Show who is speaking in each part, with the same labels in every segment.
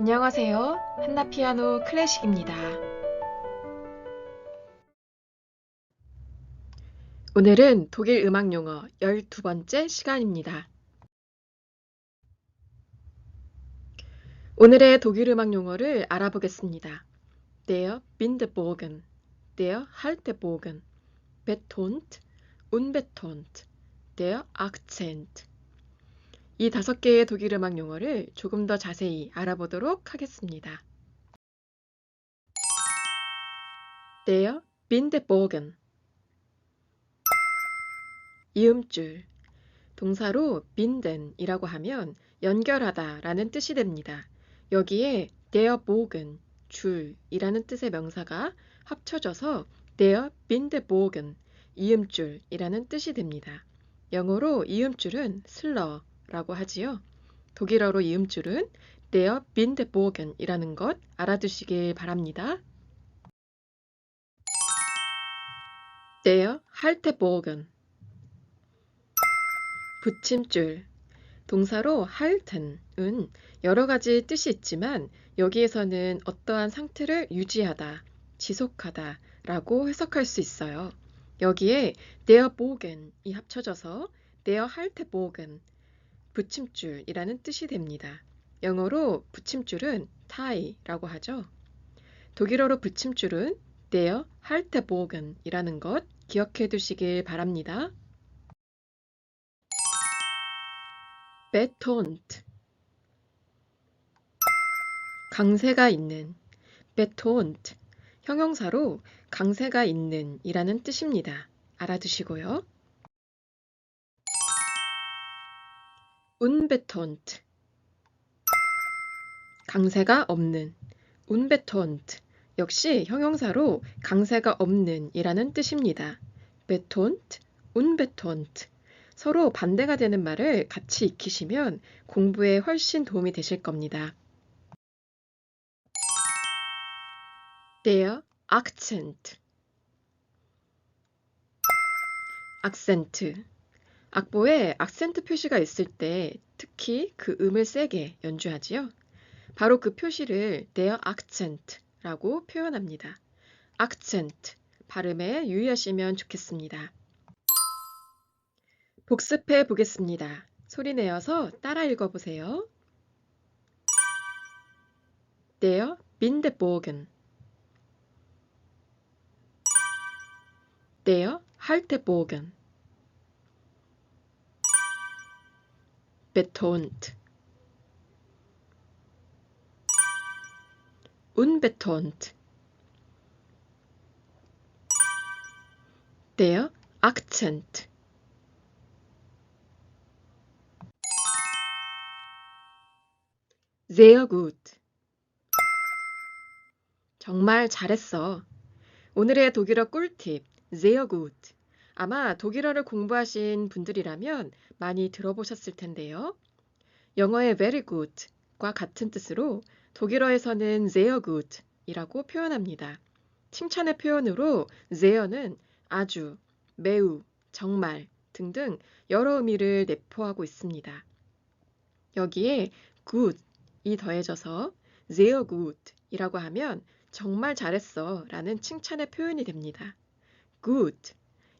Speaker 1: 안녕하세요. 한나 피아노 클래식입니다. 오늘은 독일 음악 용어 12번째 시간입니다. 오늘의 독일 음악 용어를 알아보겠습니다. Der Bindebogen, der Haltebogen, betont, unbetont, der Akzent. 이 다섯 개의 독일 음악 용어를 조금 더 자세히 알아보도록 하겠습니다. Der Bindebogen 이음줄 동사로 binden이라고 하면 연결하다 라는 뜻이 됩니다. 여기에 der Bogen 줄이라는 뜻의 명사가 합쳐져서 der Bindebogen 이음줄이라는 뜻이 됩니다. 영어로 이음줄은 슬러 라고 하지요. 독일어로 이음줄은 der Bindebogen이라는 것 알아두시길 바랍니다. der Haltebogen 붙임줄 동사로 halten은 여러 가지 뜻이 있지만 여기에서는 어떠한 상태를 유지하다, 지속하다 라고 해석할 수 있어요. 여기에 der Bogen이 합쳐져서 der Haltebogen 붙임줄이라는 뜻이 됩니다. 영어로 붙임줄은 tie라고 하죠. 독일어로 붙임줄은 der Haltebogen이라는 것 기억해 두시길 바랍니다. betont 강세가 있는 betont 형용사로 강세가 있는 이라는 뜻입니다. 알아두시고요. Unbetont 강세가 없는 unbetont 역시 형용사로 강세가 없는 이라는 뜻입니다. betont, unbetont 서로 반대가 되는 말을 같이 익히시면 공부에 훨씬 도움이 되실 겁니다. der Akzent 악센트 악보에 악센트 표시가 있을 때 특히 그 음을 세게 연주하지요. 바로 그 표시를 der Akzent라고 표현합니다. Akzent 발음에 유의하시면 좋겠습니다. 복습해 보겠습니다. 소리 내어서 따라 읽어보세요. Der Bindebogen Der Haltebogen betont unbetont der Akzent sehr gut 정말 잘했어. 오늘의 독일어 꿀팁 sehr gut 아마 독일어를 공부하신 분들이라면 많이 들어보셨을 텐데요. 영어의 very good과 같은 뜻으로 독일어에서는 sehr good 이라고 표현합니다. 칭찬의 표현으로 seher는 아주, 매우, 정말 등등 여러 의미를 내포하고 있습니다. 여기에 good이 더해져서 sehr good 이라고 하면 정말 잘했어 라는 칭찬의 표현이 됩니다. good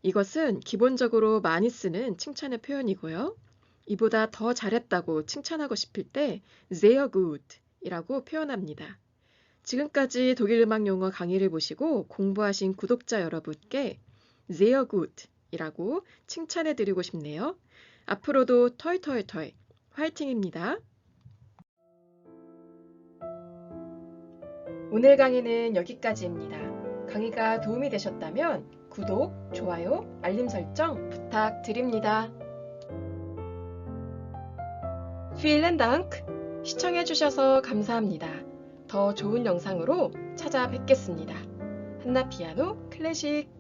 Speaker 1: 이것은 기본적으로 많이 쓰는 칭찬의 표현이고요. 이보다 더 잘했다고 칭찬하고 싶을 때 sehr gut 이라고 표현합니다. 지금까지 독일 음악 용어 강의를 보시고 공부하신 구독자 여러분께 sehr gut 이라고 칭찬해 드리고 싶네요. 앞으로도 터이터이터이 화이팅입니다. 오늘 강의는 여기까지입니다. 강의가 도움이 되셨다면 구독, 좋아요, 알림 설정 부탁드립니다. Vielen! 시청해주셔서 감사합니다. 더 좋은 영상으로 찾아뵙겠습니다. 한나 피아노 클래식